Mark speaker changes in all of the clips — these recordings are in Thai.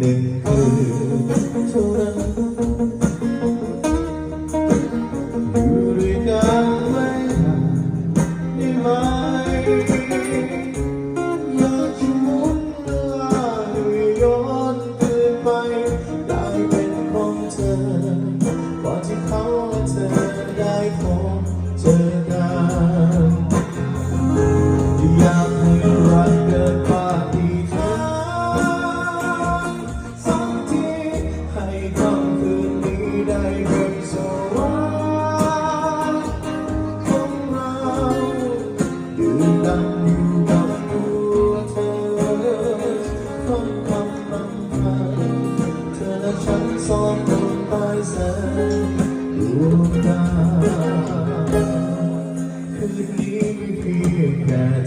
Speaker 1: mình cười.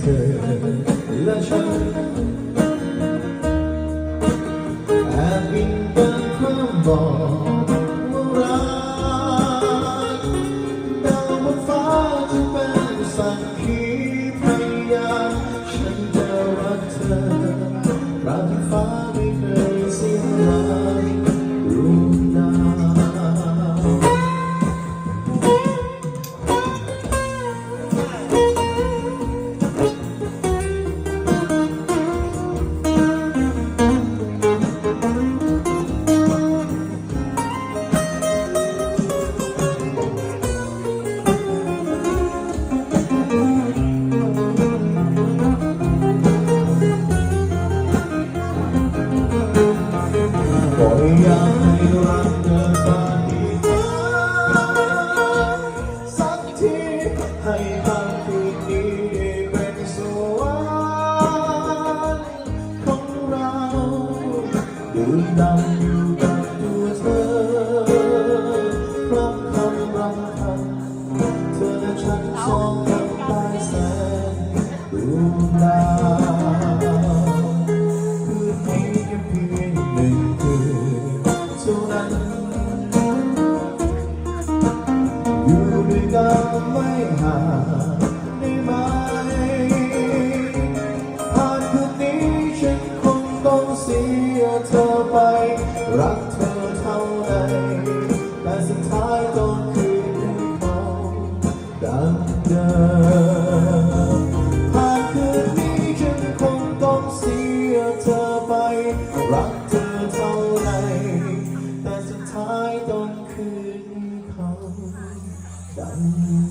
Speaker 1: I've been down from บอกอยากให้รักเธอไปสักทีให้ทางคืนนี้เป็นสวรรของเราดื่มดำอยู่กับตัวเธอรับคำรับคำเธอและฉันสองคนตายแสนดวงดาว จะไม่ห่างได้ไหมหากคืนนี้ฉันคงต้องเสียเธอไป รักเธอ 让你